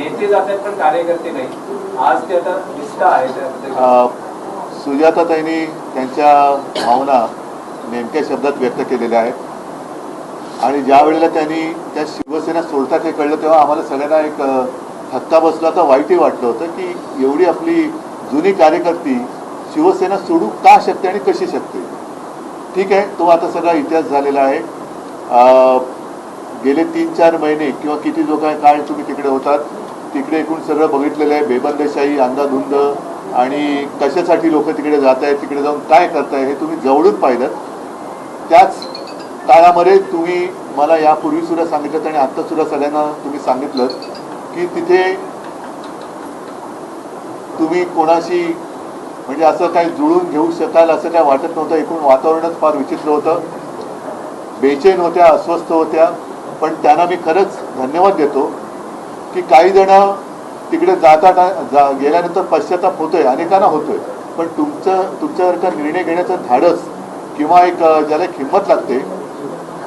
नेते जातात पण कार्यकर्ते नाही. आज ते आता दिसत आहे सुजाताताईंनी त्यांच्या भावना नेमक्या शब्दात व्यक्त केलेल्या आहेत. आणि ज्या वेळेला त्यांनी त्या शिवसेना सोडतात हे कळलं तेव्हा आम्हाला सगळ्यांना एक अ, धक्का बसला तर वाईटही वाटलं होतं की एवढी आपली जुनी कार्यकर्ती शिवसेना सोडू का शकते आणि कशी शकते? ठीक आहे तो आता सगळा इतिहास झालेला आहे. गेले तीन चार महिने किंवा किती जो काय तुम्ही तिकडे होतात तिकडे एकूण सगळं बघितलेलं आहे. बेबंदशाही अंधाधुंद आणि कशासाठी लोक तिकडे जात आहेत तिकडे जाऊन काय करताय हे तुम्ही जवळून पाहिलं त्याच काळामध्ये तुम्ही मला यापूर्वी सुद्धा सांगितलं आणि आता सुद्धा सगळ्यांना तुम्ही सांगितलं की तिथे तुम्ही कोणाशी म्हणजे असं काही जुळून घेऊ शकाल असं काय वाटत नव्हतं. एकूण वातावरणच फार विचित्र होतं. बेचैन होत्या अस्वस्थ होत्या. पण त्यांना मी खरंच धन्यवाद देतो. की काही जण तिकडे जाता जा गेल्यानंतर पश्चाताप होतोय अनेकांना होतोय. पण तुमचं तुमच्यासारखा निर्णय घेण्याचं धाडस किंवा एक ज्याला एक हिंमत लागते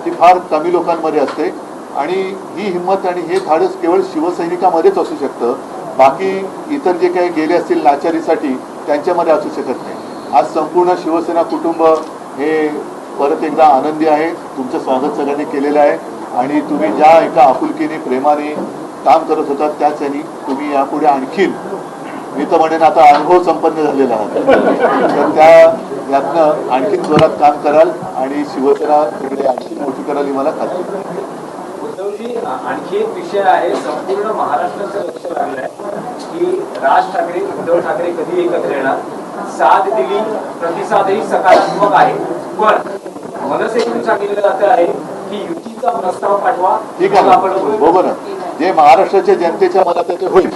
ती फार कमी लोकांमध्ये असते. आणि ही हिंमत आणि हे धाडस केवळ शिवसैनिकामध्येच असू शकतं. बाकी इतर जे काही गेले असतील लाचारीसाठी त्यांच्यामध्ये असू शकत नाही. आज संपूर्ण शिवसेना कुटुंब हे परत एकदा आनंदी आहे. तुमचं स्वागत सगळ्यांनी केलेलं आहे. आणि तुम्ही ज्या एका आपुलकीने प्रेमाने काम करत होता त्याच यांनी तुम्ही यापुढे आणखीन मी तर म्हणेन आता अनुभव संपन्न झालेला आहात. तर त्या यातनं आणखीन जोरात काम कराल आणि शिवसेना तिकडे आणखी मोठी कराल ही मला खात्री आणखी एक विषय आहे संपूर्ण महाराष्ट्राचं लक्ष की राज ठाकरे उद्धव ठाकरे कधी एकत्र येणार? साथ दिली प्रतिसादही सकारात्मक आहे. पण मनसेकडून सांगितलं जात आहे की युतीचा प्रस्ताव पाठवा. ठीक आहे ना. बरोबर जे महाराष्ट्राच्या जनतेच्या मनात ते होईल.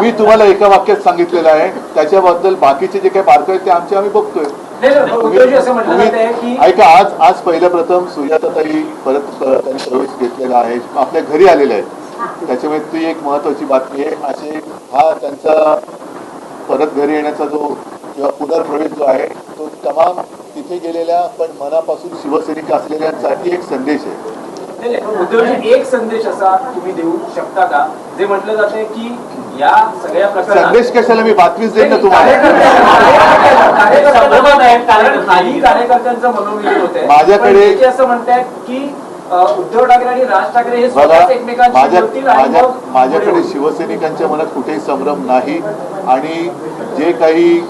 मी तुम्हाला एका वाक्यात सांगितलेलं आहे. त्याच्याबद्दल बाकीचे जे काही बारकावे आहेत ते आमचे आम्ही बघतोय. ऐका आज आज पहिल्या प्रथम सुजाताताई परत त्यांनी प्रवेश घेतलेला आहे. आपल्या घरी आलेले आहेत. त्याच्यामुळे ती एक महत्वाची बातमी आहे. असे हा त्यांचा परत घरी येण्याचा जो किंवा पुनर्प्रवेश जो आहे तो तमाम तिथे गेलेल्या पण मनापासून शिवसैनिक असलेल्यांसाठी एक संदेश आहे. एक संदेश असा तुम्ही देऊ शकता का? जे म्हटलं जाते की या सगळ्या संदेश कशाला मी बातमीच देईन ना तुम्हाला? माझ्याकडे- असं म्हणतायत की उद्धव ठाकरे आणि राज ठाकरे हे माझ्याकडे. शिवसैनिकांच्या मनात कुठेही संभ्रम नाही आणि जे काही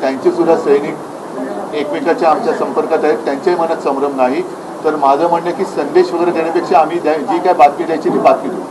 त्यांचे सुद्धा सैनिक एकमेकाच्या आमच्या संपर्कात आहेत. त्यांच्याही मनात संभ्रम नाही. तर माझं म्हणणं की संदेश वगैरे देण्यापेक्षा आम्ही जी काय बातमी द्यायची ती बातमी देऊ.